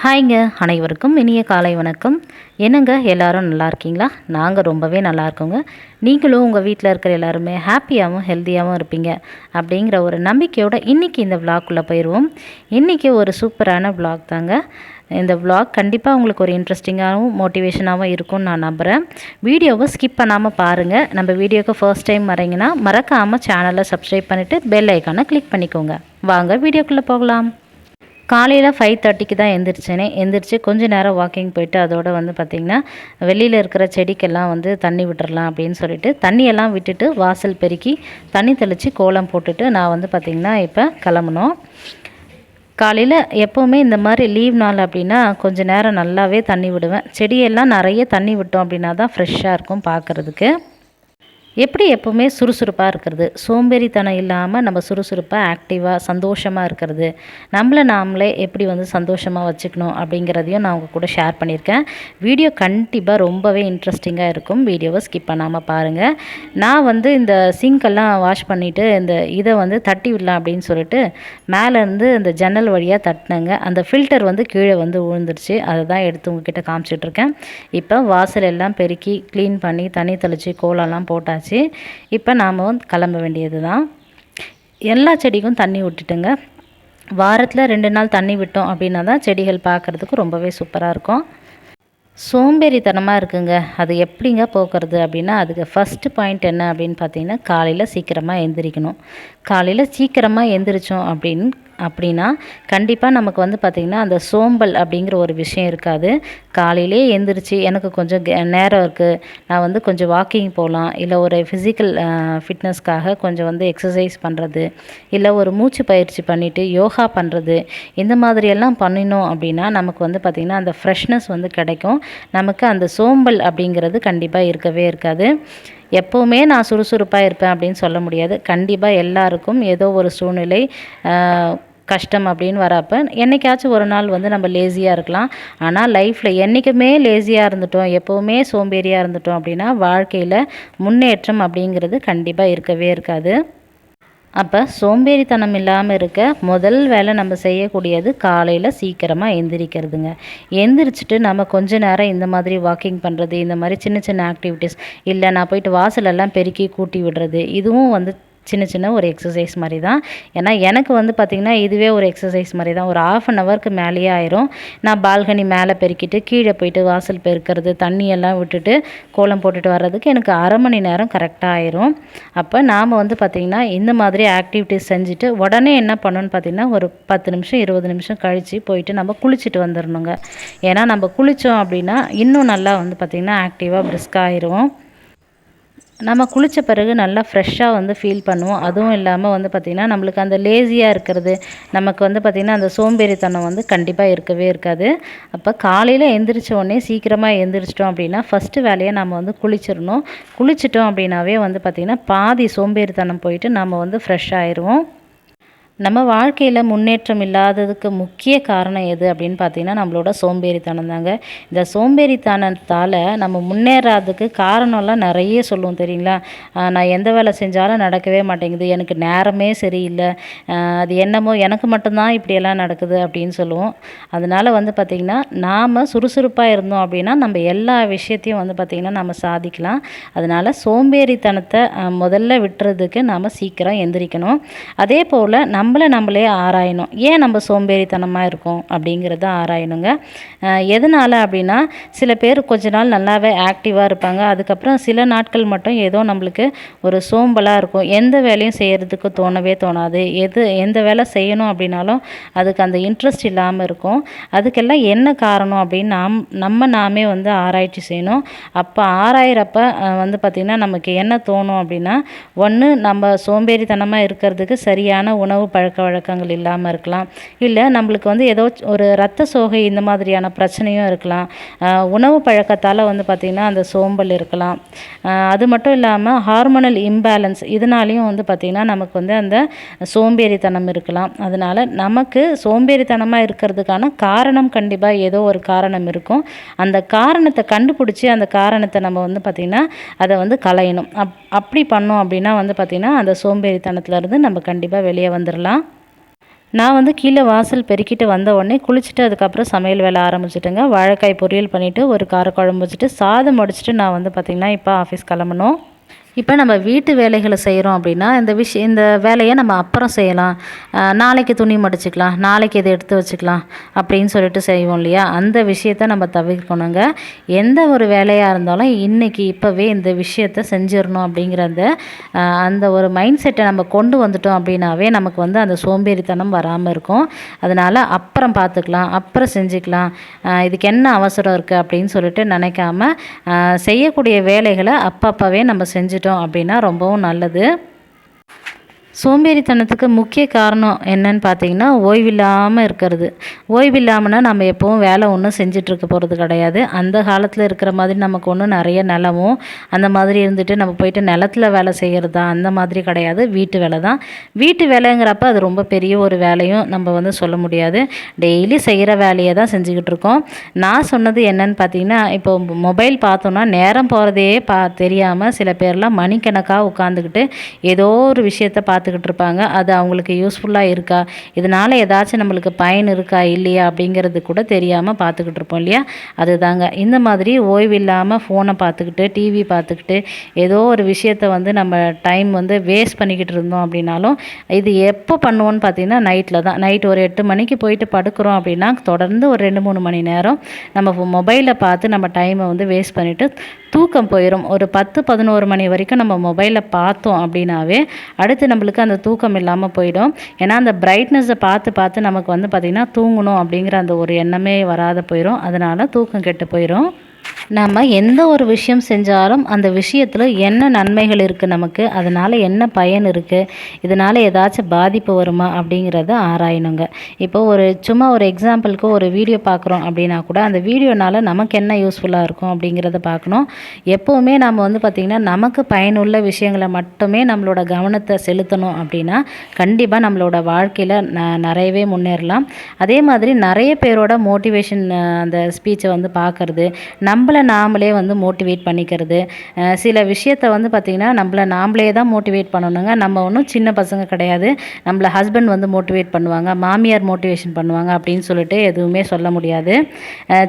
ஹாய்ங்க அனைவருக்கும் இனிய காலை வணக்கம். என்னங்க எல்லாரும் நல்லா இருக்கீங்களா? நாங்கள் ரொம்பவே நல்லா இருக்கோங்க. நீங்களும் உங்கள் வீட்டில் இருக்கிற எல்லாருமே ஹாப்பியாகவும் ஹெல்த்தியாகவும் இருப்பீங்க அப்படிங்கிற ஒரு நம்பிக்கையோடு இன்றைக்கி இந்த விளாக்குள்ளே போயிடுவோம் இன்றைக்கி ஒரு சூப்பரான விளாக் தாங்க. இந்த விளாக் கண்டிப்பாக உங்களுக்கு ஒரு இன்ட்ரெஸ்டிங்காகவும் மோட்டிவேஷனாகவும் இருக்கும்னு நான் நம்புகிறேன் வீடியோவை ஸ்கிப் பண்ணாமல் பாருங்கள் நம்ம வீடியோக்கு ஃபர்ஸ்ட் டைம் வரீங்கன்னா மறக்காமல் சேனலை சப்ஸ்கிரைப் பண்ணிவிட்டு பெல் ஐக்கானை கிளிக் பண்ணிக்கோங்க. வாங்க வீடியோக்குள்ளே போகலாம். காலையில் ஃபைவ் தேர்ட்டிக்கு தான் எந்திரிச்சேனே. எந்திரிச்சு கொஞ்சம் நேரம் வாக்கிங் போயிட்டு அதோட வந்து பார்த்திங்கன்னா வெளியில் இருக்கிற செடிக்கெல்லாம் வந்து தண்ணி விட்டுறலாம் அப்படின்னு சொல்லிட்டு தண்ணியெல்லாம் விட்டுட்டு வாசல் பெருக்கி தண்ணி தெளித்து கோலம் போட்டுட்டு நான் வந்து பார்த்திங்கன்னா இப்போ கிளம்பணும் காலையில் எப்போவுமே இந்த மாதிரி லீவ் நாள் அப்படின்னா கொஞ்ச நேரம் நல்லாவே தண்ணி விடுவேன். செடியெல்லாம் நிறைய தண்ணி விட்டோம் அப்படின்னா தான் ஃப்ரெஷ்ஷாக இருக்கும் பார்க்குறதுக்கு எப்படி எப்போவுமே சுறுசுறுப்பாக இருக்கிறது? சோம்பேறித்தனம் இல்லாமல் நம்ம சுறுசுறுப்பாக ஆக்டிவாக சந்தோஷமாக இருக்கிறது. நம்மளை நாமளே எப்படி வந்து சந்தோஷமாக வச்சுக்கணும் அப்படிங்கிறதையும் நான் உங்கள் கூட ஷேர் பண்ணியிருக்கேன். வீடியோ கண்டிப்பாக ரொம்பவே இன்ட்ரெஸ்டிங்காக இருக்கும். வீடியோவை ஸ்கிப் பண்ணாமல் பாருங்கள் நான் வந்து இந்த சிங்க்கெல்லாம் வாஷ் பண்ணிவிட்டு இந்த இதை வந்து தட்டி விடலாம் அப்படின்னு சொல்லிட்டு மேலேருந்து இந்த ஜன்னல் வழியாக தட்டினேங்க. அந்த ஃபில்டர் வந்து கீழே வந்து விழுந்துருச்சு. அதை தான் எடுத்து உங்ககிட்ட காமிச்சிட்ருக்கேன் இப்போ வாசல் எல்லாம் பெருக்கி க்ளீன் பண்ணி தண்ணி தெளித்து கோலம்லாம் போட்டாச்சு. இப்போ நாம் வந்து கிளம்ப வேண்டியது தான் எல்லா செடிக்கும் தண்ணி விட்டுட்டுங்க. வாரத்தில் ரெண்டு நாள் தண்ணி விட்டோம் அப்படின்னா தான் செடிகள் பார்க்குறதுக்கு ரொம்பவே சூப்பராக இருக்கும். சோம்பேறித்தனமாக இருக்குங்க. அது எப்படிங்க போக்குறது அப்படின்னா அதுக்கு ஃபஸ்ட்டு பாயிண்ட் என்ன அப்படின்னு பார்த்தீங்கன்னா காலையில் சீக்கிரமாக எந்திரிக்கணும். காலையில் சீக்கிரமாக எந்திரிச்சோம் அப்படின்னு அப்படின்னா கண்டிப்பாக நமக்கு வந்து பார்த்திங்கன்னா அந்த சோம்பல் அப்படிங்கிற ஒரு விஷயம் இருக்காது. காலையிலே எந்திரிச்சு எனக்கு கொஞ்சம் நேரம் இருக்குது நான் வந்து கொஞ்சம் வாக்கிங் போகலாம் இல்லை ஒரு ஃபிசிக்கல் ஃபிட்னஸ்க்காக கொஞ்சம் வந்து எக்ஸசைஸ் பண்ணுறது இல்லை ஒரு மூச்சு பயிற்சி பண்ணிவிட்டு யோகா பண்ணுறது இந்த மாதிரியெல்லாம் பண்ணினோம் அப்படின்னா நமக்கு வந்து பார்த்திங்கன்னா அந்த ஃப்ரெஷ்னஸ் வந்து கிடைக்கும். நமக்கு அந்த சோம்பல் அப்படிங்கிறது கண்டிப்பாக இருக்கவே இருக்காது. எப்போவுமே நான் சுறுசுறுப்பாக இருப்பேன் அப்படின்னு சொல்ல முடியாது. கண்டிப்பாக எல்லாருக்கும் ஏதோ ஒரு சூழ்நிலை கஷ்டம் அப்படின்னு வரப்போ என்னைக்காச்சும் ஒரு நாள் வந்து நம்ம லேசியாக இருக்கலாம். ஆனால் லைஃப்பில் என்றைக்குமே லேசியாக இருந்துட்டோம் எப்போவுமே சோம்பேறியாக இருந்துட்டோம் அப்படின்னா வாழ்க்கையில் முன்னேற்றம் அப்படிங்கிறது கண்டிப்பாக இருக்கவே இருக்காது. அப்போ சோம்பேறித்தனம் இல்லாமல் இருக்க முதல் வேலை நம்ம செய்யக்கூடியது காலையில் சீக்கிரமாக எந்திரிக்கிறதுங்க. எந்திரிச்சிட்டு நம்ம கொஞ்ச நேரம் இந்த மாதிரி வாக்கிங் பண்ணுறது இந்த மாதிரி சின்ன சின்ன ஆக்டிவிட்டீஸ் இல்லை நான் போயிட்டு வாசலெல்லாம் பெருக்கி கூட்டி விடுறது இதுவும் வந்து சின்ன சின்ன ஒரு எக்ஸசைஸ் மாதிரி தான் ஏன்னா எனக்கு வந்து பார்த்திங்கன்னா இதுவே ஒரு எக்ஸசைஸ் மாதிரி தான் ஒரு ஆஃப் அன் ஹவருக்கு மேலேயே ஆயிரும். நான் பால்கனி மேலே பெருக்கிட்டு கீழே போயிட்டு வாசல் பெருக்கிறது தண்ணியெல்லாம் விட்டுட்டு கோலம் போட்டுட்டு வர்றதுக்கு எனக்கு அரை மணி நேரம் கரெக்டாக ஆயிரும். அப்போ நாம் வந்து பார்த்திங்கன்னா இந்த மாதிரி ஆக்டிவிட்டீஸ் செஞ்சுட்டு உடனே என்ன பண்ணணும்னு பார்த்திங்கன்னா ஒரு பத்து நிமிஷம் இருபது நிமிஷம் கழித்து போயிட்டு நம்ம குளிச்சுட்டு வந்துடணுங்க ஏன்னா நம்ம குளித்தோம் அப்படின்னா இன்னும் நல்லா வந்து பார்த்திங்கன்னா ஆக்டிவாக பிரிஸ்காக ஆயிரும். நம்ம குளித்த பிறகு நல்லா ஃப்ரெஷ்ஷாக வந்து ஃபீல் பண்ணுவோம். அதுவும் இல்லாமல் வந்து பார்த்திங்கன்னா நம்மளுக்கு அந்த லேசியாக இருக்கிறது நமக்கு வந்து பார்த்திங்கன்னா அந்த சோம்பேறித்தனம் வந்து கண்டிப்பாக இருக்கவே இருக்காது. அப்போ காலையில் எந்திரிச்ச உடனே சீக்கிரமாக எந்திரிச்சிட்டோம் அப்படின்னா ஃபஸ்ட்டு வேலையை நம்ம வந்து குளிச்சிடணும். குளிச்சிட்டோம் அப்படின்னாவே வந்து பார்த்திங்கன்னா பாதி சோம்பேறித்தனம் போயிட்டு நம்ம வந்து ஃப்ரெஷ் ஆயிடுவோம் நம்ம வாழ்க்கையில் முன்னேற்றம் இல்லாததுக்கு முக்கிய காரணம் எது அப்படின்னு பார்த்தீங்கன்னா நம்மளோட சோம்பேறித்தனம் தாங்க. இந்த சோம்பேறித்தனத்தால் நம்ம முன்னேறாததுக்கு காரணம்லாம் நிறைய சொல்லுவோம் தெரியுங்களா? நான் எந்த வேலை செஞ்சாலும் நடக்கவே மாட்டேங்குது. எனக்கு நேரமே சரியில்லை. அது என்னமோ எனக்கு மட்டும்தான் இப்படியெல்லாம் நடக்குது அப்படின்னு சொல்லுவோம். அதனால் வந்து பார்த்திங்கன்னா நாம் சுறுசுறுப்பாக இருந்தோம் அப்படின்னா நம்ம எல்லா விஷயத்தையும் வந்து பார்த்திங்கன்னா நம்ம சாதிக்கலாம். அதனால் சோம்பேறித்தனத்தை முதல்ல விட்டுறதுக்கு நாம் சீக்கிரம் எந்திரிக்கணும். அதே போல் நம்மளை நம்மளே ஆராயணும். ஏன் நம்ம சோம்பேறித்தனமாக இருக்கோம் அப்படிங்கிறத ஆராயணுங்க. எதனால் அப்படின்னா சில பேர் கொஞ்ச நாள் நல்லாவே ஆக்டிவாக இருப்பாங்க. அதுக்கப்புறம் சில நாட்கள் மட்டும் ஏதோ நம்மளுக்கு ஒரு சோம்பலாக இருக்கும். எந்த வேலையும் செய்கிறதுக்கு தோணவே தோணாது. எது எந்த வேலை செய்யணும் அப்படின்னாலும் அதுக்கு அந்த இன்ட்ரெஸ்ட் இல்லாமல் இருக்கும். அதுக்கெல்லாம் என்ன காரணம் அப்படின்னு நாம் நம்ம நாமே வந்து ஆராய்ச்சி செய்யணும். அப்போ ஆராயிறப்ப வந்து பார்த்திங்கன்னா நமக்கு என்ன தோணும் அப்படின்னா ஒன்று நம்ம சோம்பேறித்தனமாக இருக்கிறதுக்கு சரியான உணவு பழக்க வழக்கங்கள் இல்லாமல் இருக்கலாம். இல்லை நம்மளுக்கு வந்து ஏதோ ஒரு ரத்த சோகை இந்த மாதிரியான பிரச்சனையும் இருக்கலாம். உணவு பழக்கத்தால் வந்து பார்த்திங்கன்னா அந்த சோம்பல் இருக்கலாம். அது மட்டும் இல்லாமல் ஹார்மோனல் இம்பேலன்ஸ் இதனாலையும் வந்து பார்த்திங்கன்னா நமக்கு வந்து அந்த சோம்பேறித்தனம் இருக்கலாம். அதனால் நமக்கு சோம்பேறித்தனமாக இருக்கிறதுக்கான காரணம் கண்டிப்பாக ஏதோ ஒரு காரணம் இருக்கும். அந்த காரணத்தை கண்டுபிடிச்சி அந்த காரணத்தை நம்ம வந்து பார்த்திங்கன்னா அதை வந்து களையணும். அப் அப்படி பண்ணோம் அப்படின்னா வந்து பார்த்திங்கன்னா அந்த சோம்பேறித்தனத்துலேருந்து நம்ம கண்டிப்பாக வெளியே வந்துடலாம் நான் வந்து கீழே வாசல் பெருக்கிட்டு வந்த உடனே குளிச்சுட்டு அதுக்கப்புறம் சமையல் வேலை ஆரம்பிச்சிட்டுங்க. வாழைக்காய் பொரியல் பண்ணிவிட்டு ஒரு காரக்குழம்பு வச்சுட்டு சாதம் முடிச்சுட்டு நான் வந்து பார்த்திங்கன்னா இப்போ ஆஃபீஸ் கிளம்பணும். இப்போ நம்ம வீட்டு வேலைகளை செய்கிறோம் அப்படின்னா இந்த விஷயம் இந்த வேலையை நம்ம அப்புறம் செய்யலாம். நாளைக்கு துணி மடிச்சுக்கலாம் நாளைக்கு இதை எடுத்து வச்சுக்கலாம் அப்படின்னு சொல்லிட்டு செய்வோம் இல்லையா? அந்த விஷயத்த நம்ம தவிர்க்கணுங்க. எந்த ஒரு வேலையாக இருந்தாலும் இன்றைக்கி இப்போவே இந்த விஷயத்த செஞ்சிடணும் அப்படிங்கிற அந்த அந்த ஒரு மைண்ட் செட்டை நம்ம கொண்டு வந்துட்டோம் அப்படின்னாவே நமக்கு வந்து அந்த சோம்பேறித்தனம் வராமல் இருக்கும். அதனால் அப்புறம் பார்த்துக்கலாம் அப்புறம் செஞ்சுக்கலாம். இதுக்கு என்ன அவசரம் இருக்குது அப்படின்னு சொல்லிட்டு நினைக்காம செய்யக்கூடிய வேலைகளை அப்பப்போவே நம்ம செஞ்சுட்டு செஞ்சுட்டோம் அப்படின்னா ரொம்பவும் நல்லது. சோம்பேறித்தனத்துக்கு முக்கிய காரணம் என்னன்னு பார்த்தீங்கன்னா ஓய்வில்லாமல் இருக்கிறது. ஓய்வில்லாமல்னா நம்ம எப்போவும் வேலை ஒன்றும் செஞ்சிட்ருக்க போகிறது கிடையாது. அந்த காலத்தில் இருக்கிற மாதிரி நமக்கு ஒன்றும் நிறைய நிலமும் அந்த மாதிரி இருந்துட்டு நம்ம போயிட்டு நிலத்துல வேலை செய்கிறதா அந்த மாதிரி கிடையாது. வீட்டு வேலை தான். வீட்டு வேலைங்கிறப்ப அது ரொம்ப பெரிய ஒரு வேலையும் நம்ம வந்து சொல்ல முடியாது. டெய்லி செய்கிற வேலையை தான் செஞ்சுக்கிட்டு இருக்கோம். நான் சொன்னது என்னன்னு பார்த்தீங்கன்னா இப்போ மொபைல் பார்த்தோன்னா நேரம் போகிறதே பா தெரியாமல் சில பேர்லாம் மணிக்கணக்காக உட்காந்துக்கிட்டு ஏதோ ஒரு விஷயத்த பார்த்துக்கிட்டு இருப்பாங்க அது அவங்களுக்கு யூஸ்ஃபுல்லாக இருக்கா? இதனால் ஏதாச்சும் நம்மளுக்கு பயன் இருக்கா இல்லையா? அப்படிங்கிறது கூட தெரியாமல் பார்த்துக்கிட்டு இருப்போம் இல்லையா? அதுதாங்க. இந்த மாதிரி ஓய்வு இல்லாமல் ஃபோனை பார்த்துக்கிட்டு டிவி பார்த்துக்கிட்டு ஏதோ ஒரு விஷயத்த வந்து நம்ம டைம் வந்து வேஸ்ட் பண்ணிக்கிட்டு இருந்தோம் அப்படின்னாலும் இது எப்போ பண்ணுவோன்னு பார்த்தீங்கன்னா நைட்டில் தான். நைட் ஒரு எட்டு மணிக்கு போயிட்டு படுக்கிறோம் அப்படின்னா தொடர்ந்து ஒரு ரெண்டு மூணு மணி நேரம் நம்ம மொபைலை பார்த்து நம்ம டைமை வந்து வேஸ்ட் பண்ணிவிட்டு தூக்கம் போயிடும் ஒரு பத்து பதினோரு மணி வரைக்கும் நம்ம மொபைலில் பார்த்தோம் அப்படின்னாவே அடுத்து நம்மளுக்கு அந்த தூக்கம் இல்லாமல் போயிடும். ஏன்னா அந்த பிரைட்னஸை பார்த்து பார்த்து நமக்கு வந்து பார்த்திங்கன்னா தூங்கணும் அப்படிங்கிற அந்த ஒரு எண்ணமே வராத போயிடும் அதனால் தூக்கம் கெட்டு போயிடும் நம்ம எந்த ஒரு விஷயம் செஞ்சாலும் அந்த விஷயத்தில் என்ன நன்மைகள் இருக்குது நமக்கு? அதனால் என்ன பயன் இருக்குது இதனால் ஏதாச்சும் பாதிப்பு வருமா? அப்படிங்கிறத ஆராயணுங்க. இப்போ ஒரு சும்மா ஒரு எக்ஸாம்பிளுக்கு ஒரு வீடியோ பார்க்குறோம் அப்படின்னா கூட அந்த வீடியோனால நமக்கு என்ன யூஸ்ஃபுல்லாக இருக்கும் அப்படிங்கிறத பார்க்கணும் எப்போவுமே நம்ம வந்து பார்த்திங்கன்னா நமக்கு பயனுள்ள விஷயங்களை மட்டுமே நம்மளோட கவனத்தை செலுத்தணும் அப்படின்னா கண்டிப்பாக நம்மளோட வாழ்க்கையில் ந நிறையவே முன்னேறலாம். அதே மாதிரி நிறைய பேரோட மோட்டிவேஷன் அந்த ஸ்பீச்சை வந்து பார்க்குறது நம்மளை நாமளே வந்து மோட்டிவேட் பண்ணிக்கிறது. சில விஷயத்த வந்து பார்த்திங்கன்னா நம்மளை நாமளே தான் மோட்டிவேட் பண்ணணுங்க. நம்ம ஒன்றும் சின்ன பசங்க கிடையாது. நம்மளை ஹஸ்பண்ட் வந்து மோட்டிவேட் பண்ணுவாங்க. மாமியார் மோட்டிவேஷன் பண்ணுவாங்க அப்படின்னு சொல்லிட்டு எதுவுமே சொல்ல முடியாது.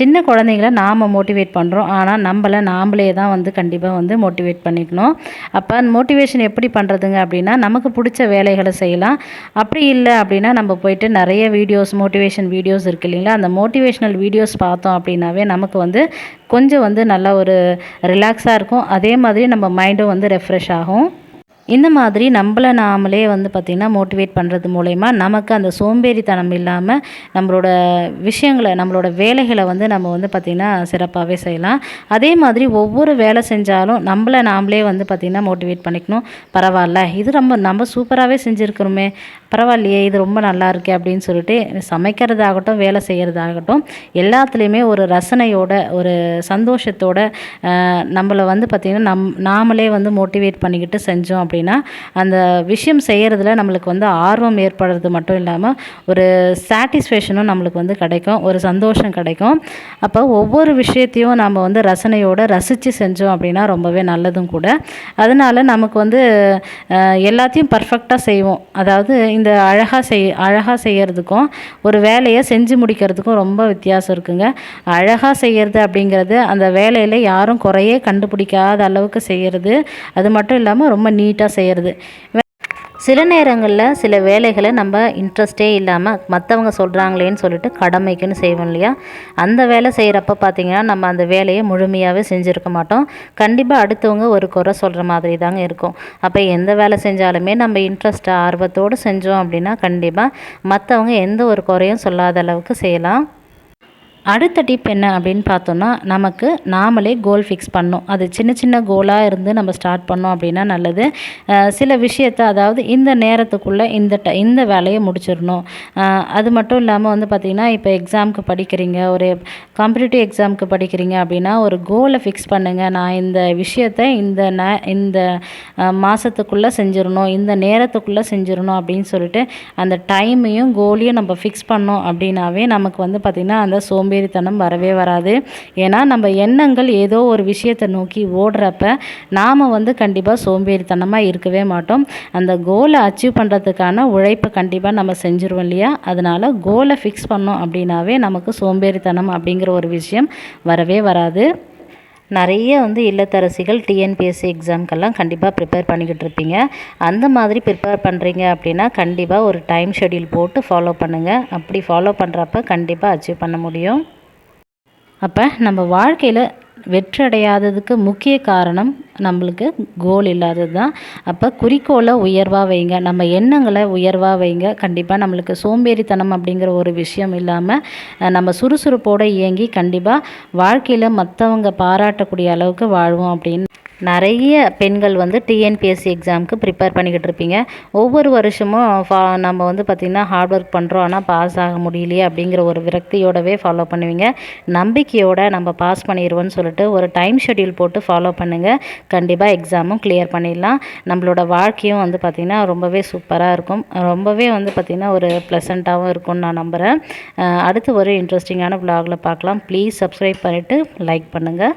சின்ன குழந்தைங்கள நாம் மோட்டிவேட் பண்ணுறோம் ஆனால் நம்மளை நாமளே தான் வந்து கண்டிப்பாக வந்து மோட்டிவேட் பண்ணிக்கணும். அப்போ மோட்டிவேஷன் எப்படி பண்ணுறதுங்க அப்படின்னா நமக்கு பிடிச்ச வேலைகளை செய்யலாம். அப்படி இல்லை அப்படின்னா நம்ம போயிட்டு நிறைய வீடியோஸ் மோட்டிவேஷன் வீடியோஸ் இருக்கு இல்லைங்களா? அந்த மோட்டிவேஷனல் வீடியோஸ் பார்த்தோம் அப்படின்னாவே நமக்கு வந்து கொஞ்சம் வந்து நல்லா ஒரு ரிலாக்ஸாக இருக்கும். அதே மாதிரி நம்ம மைண்டும் வந்து ரெஃப்ரெஷ் ஆகும். இந்த மாதிரி நம்மளை நாமளே வந்து பார்த்திங்கன்னா மோட்டிவேட் பண்ணுறது மூலயமா நமக்கு அந்த சோம்பேறித்தனம் இல்லாமல் நம்மளோட விஷயங்களை நம்மளோட வேலைகளை வந்து நம்ம வந்து பார்த்திங்கன்னா சிறப்பாகவே செய்யலாம். அதே மாதிரி ஒவ்வொரு வேலை செஞ்சாலும் நம்மளை நாமளே வந்து பார்த்திங்கன்னா மோட்டிவேட் பண்ணிக்கணும். பரவாயில்ல இது ரொம்ப நம்ம சூப்பராகவே செஞ்சுருக்கிறோமே. பரவாயில்லையே இது ரொம்ப நல்லா இருக்கே அப்படின்னு சொல்லிட்டு சமைக்கிறதாகட்டும் வேலை செய்கிறதாகட்டும் எல்லாத்துலேயுமே ஒரு ரசனையோட ஒரு சந்தோஷத்தோட நம்மளை வந்து பார்த்திங்கன்னா நம் நாமளே வந்து மோட்டிவேட் பண்ணிக்கிட்டு செஞ்சோம் அப்படின்னு அந்த விஷயம் செய்கிறதுல நம்மளுக்கு வந்து ஆர்வம் ஏற்படுறது மட்டும் இல்லாமல் ஒரு சாட்டிஸ்ஃபேக்ஷனும் நம்மளுக்கு வந்து கிடைக்கும் ஒரு சந்தோஷம் கிடைக்கும். அப்போ ஒவ்வொரு விஷயத்தையும் நம்ம வந்து ரசனையோடு ரசித்து செஞ்சோம் அப்படின்னா ரொம்பவே நல்லதும் கூட. அதனால நமக்கு வந்து எல்லாத்தையும் பர்ஃபெக்டாக செய்வோம். அதாவது இந்த அழகாக செய் அழகாக செய்கிறதுக்கும் ஒரு வேலையை செஞ்சு முடிக்கிறதுக்கும் ரொம்ப வித்தியாசம் இருக்குங்க. அழகாக செய்கிறது அப்படிங்கிறது அந்த வேலையில் யாரும் குறையே கண்டுபிடிக்காத அளவுக்கு செய்கிறது அது மட்டும் இல்லாமல் ரொம்ப நீட்டாக செய்கிறது சில நேரங்களில் சில வேலைகளை நம்ம இன்ட்ரெஸ்டே இல்லாமல் மற்றவங்க சொல்கிறாங்களேன்னு சொல்லிட்டு கடமைக்குன்னு செய்வோம் இல்லையா? அந்த வேலை செய்கிறப்ப பார்த்தீங்கன்னா நம்ம அந்த வேலையை முழுமையாகவே செஞ்சுருக்க மாட்டோம். கண்டிப்பாக அடுத்தவங்க ஒரு குறை சொல்கிற மாதிரி தாங்க இருக்கும். அப்போ எந்த வேலை செஞ்சாலுமே நம்ம இன்ட்ரெஸ்ட்டை ஆர்வத்தோடு செஞ்சோம் அப்படின்னா கண்டிப்பாக மற்றவங்க எந்த ஒரு குறையும் சொல்லாத அளவுக்கு செய்யலாம். அடுத்த டிப் என்ன அப்படின்னு பார்த்தோன்னா நமக்கு நாமளே கோல் ஃபிக்ஸ் பண்ணும் அது சின்ன சின்ன கோலாக இருந்து நம்ம ஸ்டார்ட் பண்ணோம் அப்படின்னா நல்லது. சில விஷயத்தை அதாவது இந்த நேரத்துக்குள்ளே இந்த ட இந்த வேலையை முடிச்சிடணும். அது மட்டும் இல்லாமல் வந்து பார்த்திங்கன்னா இப்போ எக்ஸாமுக்கு படிக்கிறீங்க ஒரு காம்படிட்டிவ் எக்ஸாமுக்கு படிக்கிறீங்க அப்படின்னா ஒரு கோலை ஃபிக்ஸ் பண்ணுங்கள் நான் இந்த விஷயத்தை இந்த ந இந்த மாதத்துக்குள்ளே செஞ்சிடணும் இந்த நேரத்துக்குள்ளே செஞ்சிடணும் அப்படின்னு சொல்லிட்டு அந்த டைமையும் கோலையும் நம்ம ஃபிக்ஸ் பண்ணோம் அப்படின்னாவே நமக்கு வந்து பார்த்திங்கன்னா அந்த சோம்பேறி சோம்பேறித்தனம் வரவே வராது. ஏன்னா நம்ம எண்ணங்கள் ஏதோ ஒரு விஷயத்தை நோக்கி ஓடுறப்ப நாம் வந்து கண்டிப்பாக சோம்பேறித்தனமாக இருக்கவே மாட்டோம். அந்த கோலை அச்சீவ் பண்ணுறதுக்கான உழைப்பை கண்டிப்பாக நம்ம செஞ்சுருவோம் இல்லையா? அதனால் கோலை ஃபிக்ஸ் பண்ணோம் அப்படின்னாவே நமக்கு சோம்பேறித்தனம் அப்படிங்கிற ஒரு விஷயம் வரவே வராது. நிறைய வந்து இல்லத்தரசிகள் டிஎன்பிஎஸ்சி எக்ஸாம்க்கெல்லாம் கண்டிப்பாக ப்ரிப்பேர் பண்ணிக்கிட்டு இருப்பீங்க. அந்த மாதிரி ப்ரிப்பேர் பண்ணுறீங்க அப்படின்னா கண்டிப்பாக ஒரு டைம் ஷெட்யூல் போட்டு ஃபாலோ பண்ணுங்கள் அப்படி ஃபாலோ பண்ணுறப்ப கண்டிப்பாக அச்சீவ் பண்ண முடியும். அப்போ நம்ம வாழ்க்கையில் வெற்றடையாததுக்கு முக்கிய காரணம் நம்மளுக்கு கோல் இல்லாதது தான். அப்போ குறிக்கோளை உயர்வாக வைங்க. நம்ம எண்ணங்களை உயர்வாக வைங்க. கண்டிப்பாக நம்மளுக்கு சோம்பேறித்தனம் அப்படிங்கிற ஒரு விஷயம் இல்லாமல் நம்ம சுறுசுறுப்போடு இயங்கி கண்டிப்பாக வாழ்க்கையில் மற்றவங்க பாராட்டக்கூடிய அளவுக்கு வாழ்வோம் அப்படின்னு நிறைய பெண்கள் வந்து டிஎன்பிஎஸ்சி எக்ஸாமுக்கு ப்ரிப்பேர் பண்ணிக்கிட்டு இருப்பீங்க. ஒவ்வொரு வருஷமும் ஃபா நம்ம வந்து பார்த்திங்கன்னா ஹார்ட் ஒர்க் பண்ணுறோம் ஆனால் பாஸ் ஆக முடியலையே அப்படிங்கிற ஒரு விரக்தியோடவே ஃபாலோ பண்ணுவீங்க. நம்பிக்கையோட நம்ம பாஸ் பண்ணிடுவோம்னு சொல்லிட்டு ஒரு டைம் ஷெட்யூல் போட்டு ஃபாலோ பண்ணுங்கள் கண்டிப்பாக எக்ஸாமும் கிளியர் பண்ணிடலாம். நம்மளோட வாழ்க்கையும் வந்து பார்த்திங்கன்னா ரொம்பவே சூப்பராக இருக்கும். ரொம்பவே வந்து பார்த்திங்கன்னா ஒரு ப்ளசண்ட்டாகவும் இருக்கும்னு நான் நம்புகிறேன் அடுத்து ஒரு இன்ட்ரெஸ்டிங்கான vlogல பார்க்கலாம். ப்ளீஸ் சப்ஸ்கிரைப் பண்ணிவிட்டு லைக் பண்ணுங்கள்